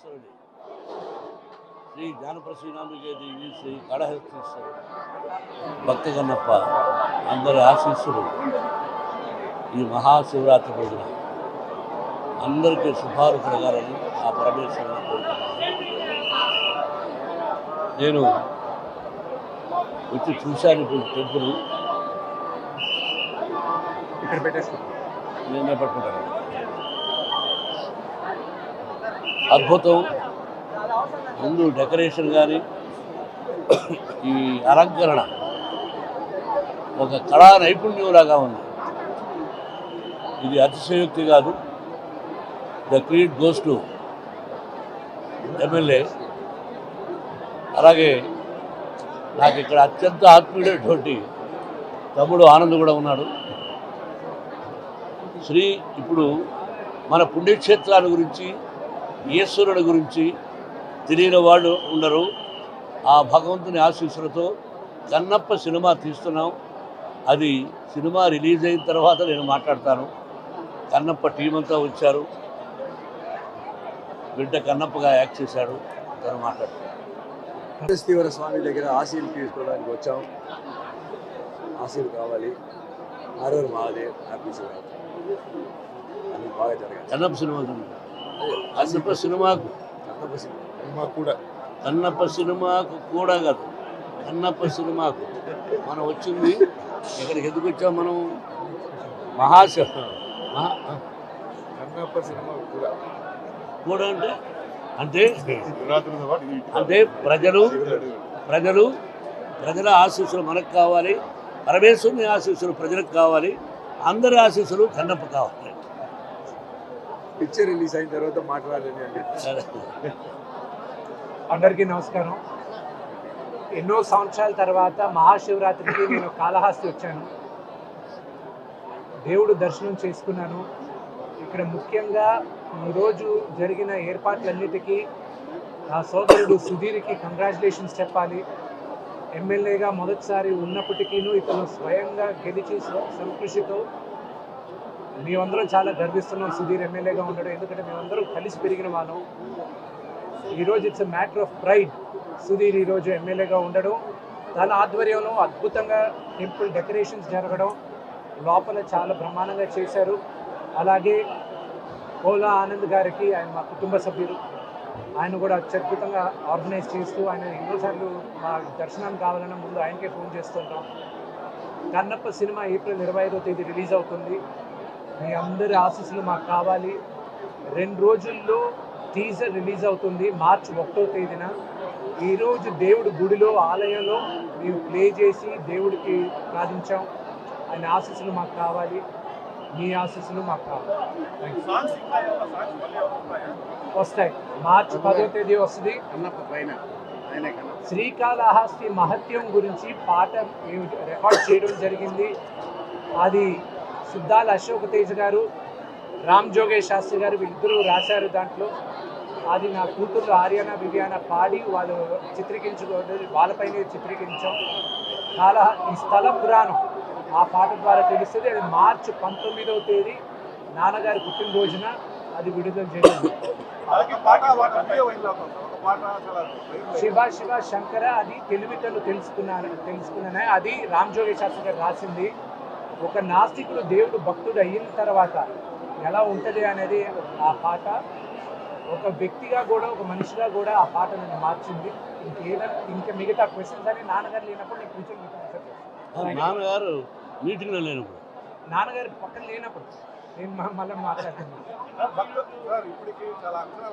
శ్రీ జ్ఞానప్రసీనాంబికే దేవి శ్రీ కాళహస్తీశ్వరుడు భక్త కన్నప్ప అందరి ఆశీస్సులు. ఈ మహాశివరాత్రి రోజున అందరికీ శుభాలు కలగాలని ఆ పరమేశ్వరుని నేను వచ్చి చూశాను ఇప్పుడు టెంపుల్. ఇక్కడ పెట్టేసుకో. నేనే పట్టుకుంటాను. అద్భుతం. ముందు డెకరేషన్ కానీ ఈ అలంకరణ ఒక కళా నైపుణ్యంలాగా ఉంది. ఇది అతిశయోక్తి కాదు. The greed goes to MLA. అలాగే నాకు ఇక్కడ అత్యంత ఆత్మీయుడైనటువంటి తమ్ముడు ఆనంద్ కూడా ఉన్నాడు. శ్రీ ఇప్పుడు మన పుణ్యక్షేత్రాల గురించి ఈశ్వరుడి గురించి తెలియని వాళ్ళు ఉండరు. ఆ భగవంతుని ఆశీస్సులతో కన్నప్ప సినిమా తీస్తున్నాం. అది సినిమా రిలీజ్ అయిన తర్వాత నేను మాట్లాడతాను. కన్నప్ప టీం అంతా వచ్చారు. బిడ్డ కన్నప్పగా యాక్ట్ చేశాడు. తను మాట్లాడతాను తీవ్ర స్వామి దగ్గర ఆశీలు తీసుకోవడానికి వచ్చాం. ఆశీలు కావాలి. ఆరూరు మహాదేవ్ హ్యాపీ శివరాత్రి బాగా జరగాలి. కన్నప్ప సినిమా చూడండి. కన్నప్ప సినిమాకు కన్నప్ప సినిమా. కూడా. కన్నప్ప సినిమాకు కూడా కాదు. కన్నప్ప సినిమాకు. మనం వచ్చింది ఇక్కడికి ఎందుకు వచ్చాం మనం? మహాశివ మహా కన్నప్ప సినిమా కూడా. కూడా అంటే అంటే అంటే ప్రజలు ప్రజలు ప్రజల ఆశీస్సులు మనకు కావాలి. పరమేశ్వరుని ఆశీస్సులు ప్రజలకు కావాలి. అందరి ఆశీస్సులు కన్నప్ప కావాలి. పిక్చర్ రిలీజ్ అయిన తర్వాత మాట్లాడాలని సరే. అందరికీ నమస్కారం. ఎన్నో సంవత్సరాల తర్వాత మహాశివరాత్రికి నేను కాళహస్తి వచ్చాను. దేవుడు దర్శనం చేసుకున్నాను. ఇక్కడ ముఖ్యంగా ఈరోజు జరిగిన ఏర్పాట్లన్నిటికీ నా సోదరుడు సుధీర్కి కంగ్రాచులేషన్స్ చెప్పాలి. ఎమ్మెల్యేగా మొదటిసారి ఉన్నప్పటికీను ఇతను స్వయంగా గెలిచి స్వకృషితో మేమందరం చాలా గర్విస్తున్నాం. సుధీర్ ఎమ్మెల్యేగా ఉండడం ఎందుకంటే మేమందరం కలిసి పెరిగిన వాళ్ళం. ఈరోజు it's matter of pride. Sudheer ఈరోజు ఎమ్మెల్యేగా ఉండడం. తన ఆధ్వర్యంలో అద్భుతంగా టెంపుల్ డెకరేషన్స్ జరగడం లోపల చాలా బ్రహ్మాండంగా చేశారు. అలాగే కోలా ఆనంద్ గారికి ఆయన మా కుటుంబ సభ్యులు. ఆయన కూడా అత్యద్భుతంగా ఆర్గనైజ్ చేస్తూ ఆయన ఎన్నోసార్లు మా దర్శనం కావాలన్న ముందు ఆయనకే ఫోన్ చేస్తుంటాం. కన్నప్ప సినిమా ఏప్రిల్ ఇరవై ఐదో తేదీ రిలీజ్ అవుతుంది. మీ అందరి ఆశీస్సులు మాకు కావాలి. రెండు రోజుల్లో టీజర్ రిలీజ్ అవుతుంది మార్చి ఒకటో తేదీన. ఈరోజు దేవుడి గుడిలో ఆలయంలో మేము ప్లే చేసి దేవుడికి ప్రార్థించాం. ఆయన ఆశీస్సులు మాకు కావాలి. మీ ఆశీస్సులు మాకు కావాలి. వస్తాయి? మార్చి పదో తేదీ వస్తుంది. శ్రీకాళహస్తి మహత్యం గురించి పాట రికార్డ్ చేయడం జరిగింది. అది సిద్ధాల అశోక్ తేజ్ గారు రామ్ జోగేష్ శాస్త్రి గారు వీళ్ళిద్దరూ రాశారు దాంట్లో. అది నా కూతురు ఆర్యానా వివియానా పాడి వాళ్ళు చిత్రీకరించుకోవడం వాళ్ళపైనే చిత్రీకరించాం. చాలా ఈ స్థల పురాణం ఆ పాట ద్వారా తెలుస్తుంది. అది మార్చి పంతొమ్మిదవ తేదీ నాన్నగారి పుట్టినరోజున అది విడుదల చేసింది శివ శివ శంకర అది తెలివితలు తెలుసుకున్నాను తెలుసుకున్నాను. అది రామ్ జోగి శాస్త్రి గారు రాసింది. ఒక నాస్తికుడు దేవుడు భక్తుడు అయిన తర్వాత ఎలా ఉంటుంది అనేది ఆ పాట ఒక వ్యక్తిగా కూడా ఒక మనిషిగా కూడా ఆ పాట నన్ను మార్చింది. ఇంకేదైనా ఇంకా మిగతా క్వశ్చన్స్ అని నాన్నగారు లేనప్పుడు నేను కూర్చొని. నాన్నగారు మీటింగ్లో లేనప్పుడు. నాన్నగారు పక్కన లేనప్పుడు నేను మళ్ళీ మాట్లాడుతున్నాను సార్ ఇప్పటికి చాలా అక్షరాలు